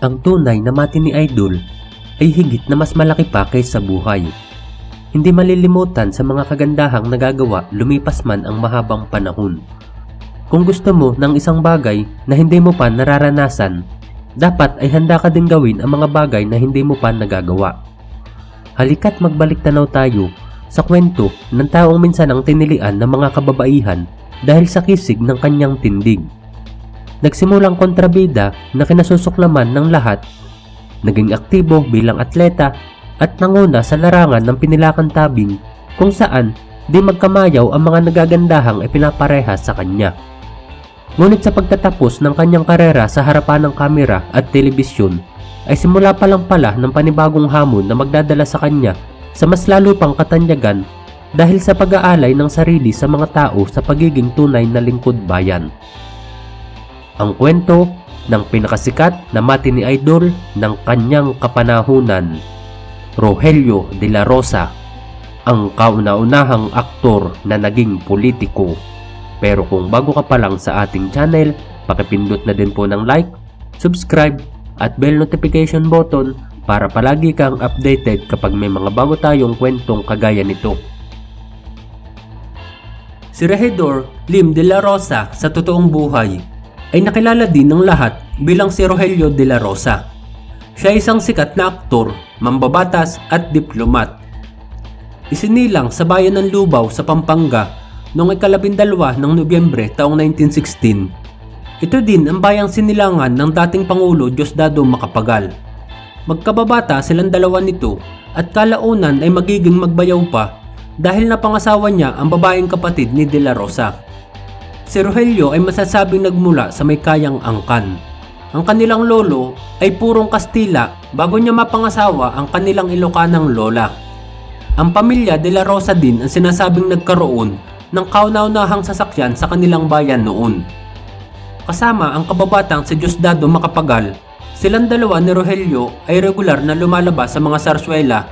Ang tunay na mati ni Idol ay higit na mas malaki pa kaysa buhay. Hindi malilimutan sa mga kagandahang nagagawa lumipas man ang mahabang panahon. Kung gusto mo ng isang bagay na hindi mo pa nararanasan, dapat ay handa ka din gawin ang mga bagay na hindi mo pa nagagawa. Halika't magbalik tanaw tayo sa kwento ng taong minsan ang tinilian ng mga kababaihan dahil sa kisig ng kanyang tindig. Nagsimulang kontrabida na kinasusuklaman ng lahat, naging aktibo bilang atleta at nanguna sa larangan ng pinilakan tabing kung saan di magkamayaw ang mga nagagandahang ipinapareha sa kanya. Ngunit sa pagtatapos ng kanyang karera sa harapan ng kamera at telebisyon, ay simula pa lang pala ng panibagong hamon na magdadala sa kanya sa mas lalo pang katanyagan dahil sa pag-aalay ng sarili sa mga tao sa pagiging tunay na lingkod bayan. Ang kwento ng pinakasikat na mati ni Idol ng kanyang kapanahunan, Rogelio de la Rosa, ang kauna-unahang aktor na naging politiko. Pero kung bago ka pa lang sa ating channel, pakipindot na din po ng like, subscribe, at bell notification button para palagi kang updated kapag may mga bago tayong kwentong kagaya nito. Si Regidor Lim de la Rosa sa totoong buhay ay nakilala din ng lahat bilang si Rogelio de la Rosa. Siya isang sikat na aktor, mambabatas at diplomat. Isinilang sa bayan ng Lubao sa Pampanga noong ikalabindalwa ng Nobyembre taong 1916. Ito din ang bayang sinilangan ng dating Pangulo Diosdado Macapagal. Magkababata silang dalawa nito at kalaunan ay magiging magbayaw pa dahil napangasawa niya ang babaeng kapatid ni De La Rosa. Si Rogelio ay masasabing nagmula sa may kayang angkan. Ang kanilang lolo ay purong Kastila bago niya mapangasawa ang kanilang Ilocanang lola. Ang pamilya De La Rosa din ang sinasabing nagkaroon ng kauna-unahang sasakyan sa kanilang bayan noon. Kasama ang kababatang si Diosdado Macapagal, silang dalawa ni Rogelio ay regular na lumalabas sa mga sarswela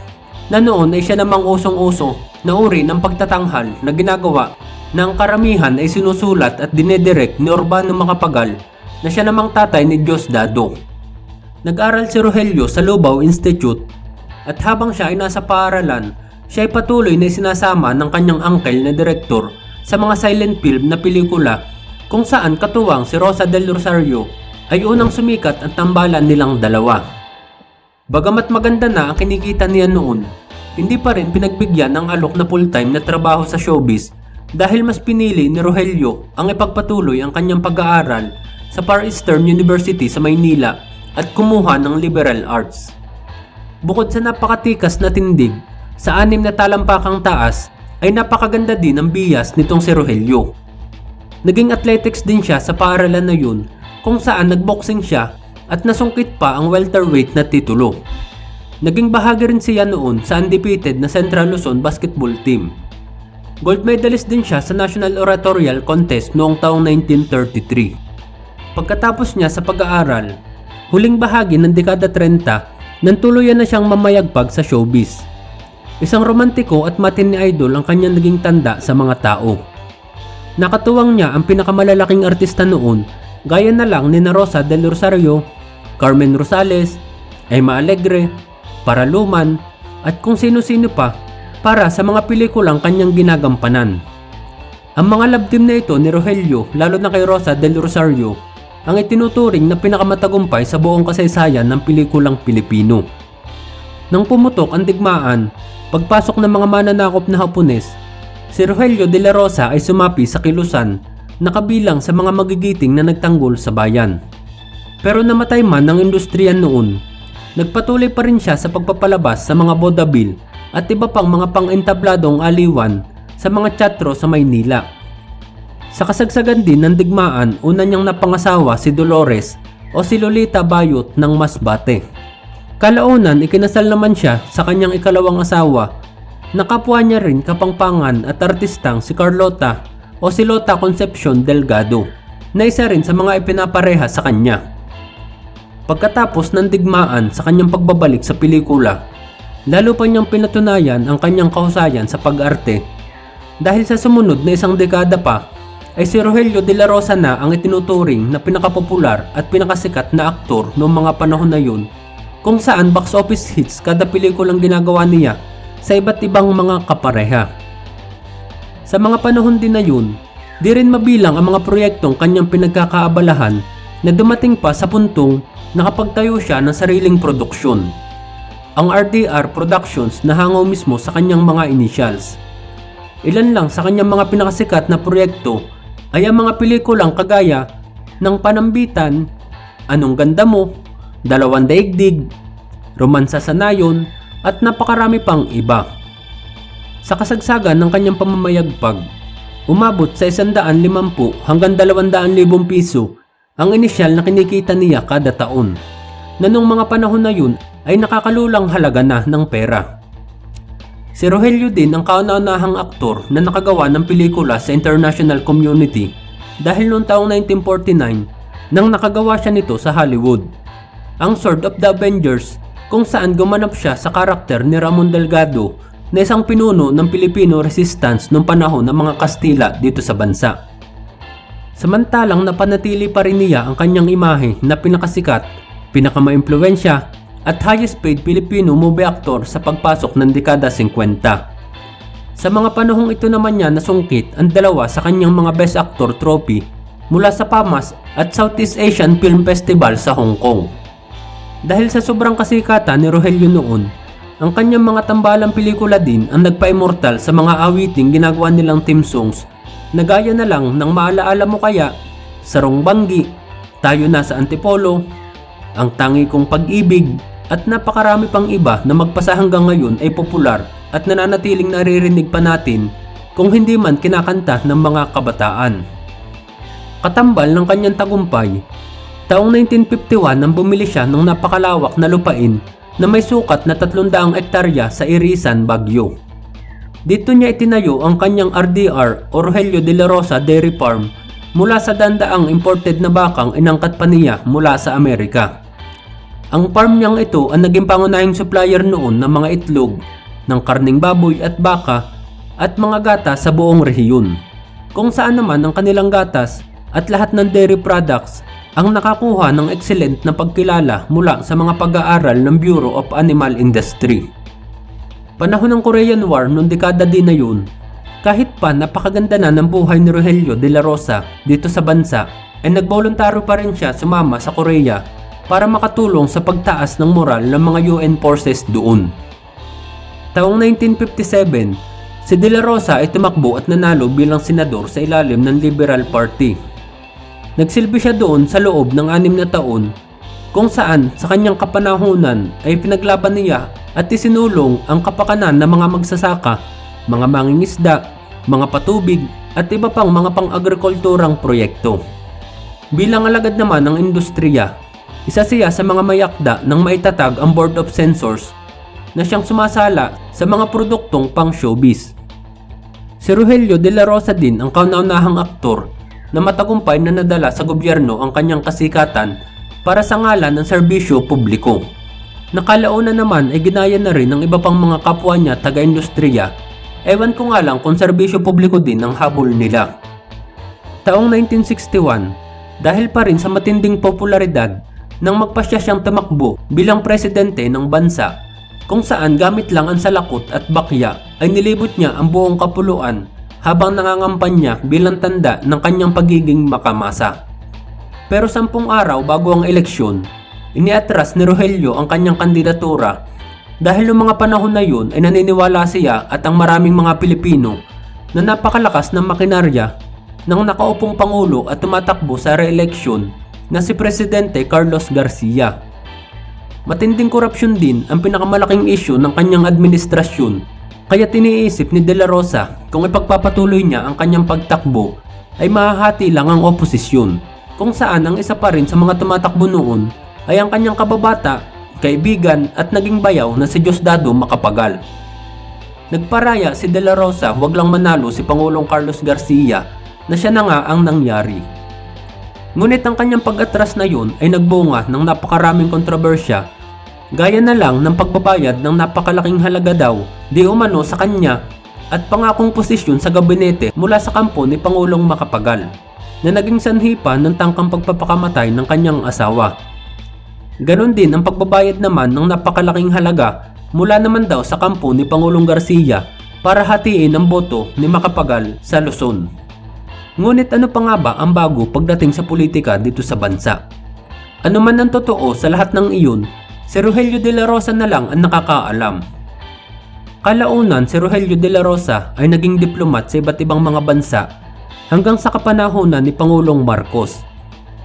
na noon ay siya namang usong-uso na uri ng pagtatanghal na ginagawa na ang karamihan ay sinusulat at dinedirect ni Urbano Macapagal na siya namang tatay ni Diosdado. Nag-aral si Rogelio sa Lubao Institute at habang siya ay nasa paaralan, siya ay patuloy na sinasama ng kanyang uncle na direktor sa mga silent film na pelikula kung saan katuwang si Rosa del Rosario ay unang sumikat at tambalan nilang dalawa. Bagamat maganda na ang kinikita niya noon, hindi pa rin pinagbigyan ng alok na full-time na trabaho sa showbiz dahil mas pinili ni Rogelio ang ipagpatuloy ang kanyang pag-aaral sa Far Eastern University sa Maynila at kumuha ng liberal arts. Bukod sa napakatikas na tindig, sa anim na talampakang taas ay napakaganda din ang biyas nitong si Rogelio. Naging athletics din siya sa paaralan na yun kung saan nagboxing siya at nasungkit pa ang welterweight na titulo. Naging bahagi rin siya noon sa undefeated na Central Luzon basketball team. Gold medalist din siya sa National Oratorial Contest noong taong 1933. Pagkatapos niya sa pag-aaral, huling bahagi ng dekada 30, nang tuluyan na siyang mamayagpag sa showbiz. Isang romantiko at matin ni idol ang kanyang naging tanda sa mga tao. Nakatuwang niya ang pinakamalalaking artista noon, gaya na lang ni Rosa del Rosario, Carmen Rosales, Emma Alegre, Paraluman, at kung sino-sino pa para sa mga pelikulang kanyang ginagampanan. Ang mga love team na ito ni Rogelio, lalo na kay Rosa del Rosario, ang itinuturing na pinakamatagumpay sa buong kasaysayan ng pelikulang Pilipino. Nang pumutok ang digmaan, pagpasok ng mga mananakop na Hapones, si Rogelio de la Rosa ay sumapi sa kilusan na kabilang sa mga magigiting na nagtanggol sa bayan. Pero namatay man ng industriyan noon, nagpatuloy pa rin siya sa pagpapalabas sa mga bodabil at iba pang mga pang-entabladong aliwan sa mga teatro sa Maynila. Sa kasagsagan din ng digmaan, una niyang napangasawa si Dolores o si Lolita Bayot ng Masbate. Kalaunan, ikinasal naman siya sa kanyang ikalawang asawa na kapwa niya rin kapangpangan at artistang si Carlota o si Lota Concepcion Delgado na isa rin sa mga ipinapareha sa kanya. Pagkatapos ng digmaan sa kanyang pagbabalik sa pelikula, lalo pa niyang pinatunayan ang kanyang kahusayan sa pag-arte dahil sa sumunod na isang dekada pa ay si Rogelio de la Rosa na ang itinuturing na pinakapopular at pinakasikat na aktor noong mga panahon na yun kung saan box office hits kada pelikulang ginagawa niya sa iba't ibang mga kapareha. Sa mga panahon din na yun, di rin mabilang ang mga proyektong kanyang pinagkakaabalahan na dumating pa sa puntong nakapagtayo siya ng sariling produksyon. Ang RDR Productions na hangaw mismo sa kanyang mga initials. Ilan lang sa kanyang mga pinakasikat na proyekto ay ang mga pelikulang kagaya ng Panambitan, Anong Ganda Mo, Dalawang Daigdig, Romansa sa Nayon, at napakarami pang iba. Sa kasagsagan ng kanyang pamamayagpag, umabot sa 150 hanggang 200,000 piso ang inisyal na kinikita niya kada taon, na nung mga panahon na yun ay nakakalulang halaga na ng pera. Si Rogelio din ang kauna-unahang aktor na nakagawa ng pelikula sa international community dahil noong taong 1949 nang nakagawa siya nito sa Hollywood. Ang Sword of the Avengers kung saan gumanap siya sa karakter ni Ramon Delgado na isang pinuno ng Filipino resistance noong panahon ng mga Kastila dito sa bansa. Samantalang napanatili pa rin niya ang kanyang imahe na pinakasikat, pinakamaimpluensya at highest paid Filipino movie actor sa pagpasok ng dekada 50. Sa mga panahong ito naman niya nasungkit ang dalawa sa kanyang mga Best Actor trophy mula sa PAMAS at Southeast Asian Film Festival sa Hong Kong. Dahil sa sobrang kasikatan ni Rogelio noon, ang kanyang mga tambalang pelikula din ang nagpa-immortal sa mga awiting ginagawa nilang theme songs na gaya na lang ng maalaala mo kaya, Sarong Banggi, Tayo na sa Antipolo, Ang Tangi Kong Pag-ibig, at napakarami pang iba na magpasa hanggang ngayon ay popular at nananatiling naririnig pa natin kung hindi man kinakanta ng mga kabataan. Katambal ng kanyang tagumpay, taong 1951 nang bumili siya ng napakalawak na lupain na may sukat na 300 ektarya sa Irisan, Baguio. Dito niya itinayo ang kanyang RDR o Rogelio de la Rosa Dairy Farm mula sa dandaang imported na bakang inangkat pa niya mula sa Amerika. Ang farm niyang ito ang naging pangunahing supplier noon ng mga itlog, ng karning baboy at baka at mga gatas sa buong rehiyon. Kung saan naman ang kanilang gatas at lahat ng dairy products ang nakakuha ng excellent na pagkilala mula sa mga pag-aaral ng Bureau of Animal Industry. Panahon ng Korean War noong dekada din na yun, kahit pa napakaganda na ng buhay ni Rogelio de la Rosa dito sa bansa, ay nagboluntaryo pa rin siya sumama sa Korea para makatulong sa pagtaas ng moral ng mga UN forces doon. Taong 1957, si De La Rosa ay tumakbo at nanalo bilang senador sa ilalim ng Liberal Party. Nagsilbi siya doon sa loob ng anim na taon kung saan sa kanyang kapanahunan ay pinaglaban niya at isinulong ang kapakanan ng mga magsasaka, mga mangingisda, mga patubig at iba pang mga pang-agrikulturang proyekto. Bilang alagad naman ng industriya, isa siya sa mga mayakda ng maitatag ang Board of Censors na siyang sumasala sa mga produktong pang showbiz. Si Rogelio de la Rosa din ang kauna-unahang aktor na matagumpay na nadala sa gobyerno ang kanyang kasikatan para sa ngalan ng serbisyo publiko. Nakalauna naman ay ginaya na rin ng iba pang mga kapwa niya taga-industriya. Ewan ko nga lang kung serbisyo publiko din ang habol nila. Taong 1961, dahil pa rin sa matinding popularidad, nang magpasya siyang tumakbo bilang presidente ng bansa kung saan gamit lang ang salakot at bakya ay nilibot niya ang buong kapuluan habang nangangampanya bilang tanda ng kanyang pagiging makamasa. Pero sampung araw bago ang eleksyon, iniatras ni Rogelio ang kanyang kandidatura dahil noong mga panahon na yun ay naniniwala siya at ang maraming mga Pilipino na napakalakas ng makinarya ng nakaupong Pangulo at tumatakbo sa re-eleksyon na si Presidente Carlos Garcia. Matinding korupsyon din ang pinakamalaking issue ng kanyang administrasyon kaya tiniisip ni De La Rosa kung ipagpapatuloy niya ang kanyang pagtakbo ay mahahati lang ang oposisyon kung saan ang isa pa rin sa mga tumatakbo noon ay ang kanyang kababata, kaibigan at naging bayaw na si Diosdado Makapagal. Nagparaya si De La Rosa wag lang manalo si Pangulong Carlos Garcia na siya na nga ang nangyari. Ngunit ang kanyang pag-atras na yun ay nagbunga ng napakaraming kontrobersya gaya na lang ng pagbabayad ng napakalaking halaga daw di umano sa kanya at pangakong posisyon sa gabinete mula sa kampo ni Pangulong Makapagal na naging sanhi pa ng tangkang pagpapakamatay ng kanyang asawa. Ganon din ang pagbabayad naman ng napakalaking halaga mula naman daw sa kampo ni Pangulong Garcia para hatiin ang boto ni Makapagal sa Luzon. Ngunit ano pa nga ba ang bago pagdating sa politika dito sa bansa? Ano man ang totoo sa lahat ng iyon, si Rogelio de la Rosa na lang ang nakakaalam. Kalaunan si Rogelio de la Rosa ay naging diplomat sa iba't ibang mga bansa hanggang sa kapanahonan ni Pangulong Marcos.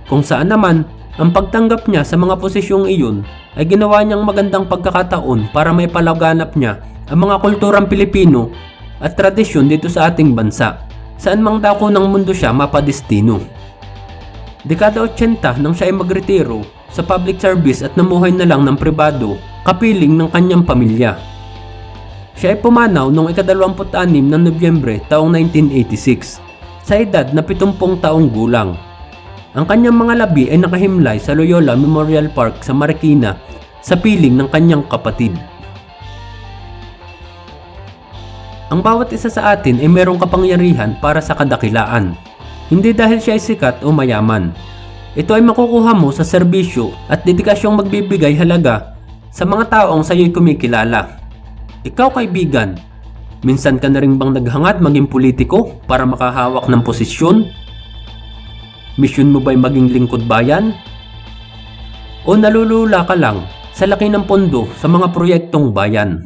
Kung saan naman, ang pagtanggap niya sa mga posisyong iyon ay ginawa niyang magandang pagkakataon para may palaganap niya ang mga kulturang Pilipino at tradisyon dito sa ating bansa, saan mang dako ng mundo siya mapadestino. Dekada 80 nang siya ay magretiro sa public service at namuhay na lang ng pribado kapiling ng kanyang pamilya. Siya ay pumanaw noong ikadalawamput-anim ng Nobyembre taong 1986 sa edad na 70 taong gulang. Ang kanyang mga labi ay nakahimlay sa Loyola Memorial Park sa Marikina sa piling ng kanyang kapatid. Ang bawat isa sa atin ay merong kapangyarihan para sa kadakilaan. Hindi dahil siya ay sikat o mayaman. Ito ay makukuha mo sa serbisyo at dedikasyong magbibigay halaga sa mga taong sa iyo'y kumikilala. Ikaw kaibigan, minsan ka na rin bang naghangad maging politiko para makahawak ng posisyon? Misyon mo ba'y maging lingkod bayan? O nalulula ka lang sa laki ng pondo sa mga proyektong bayan?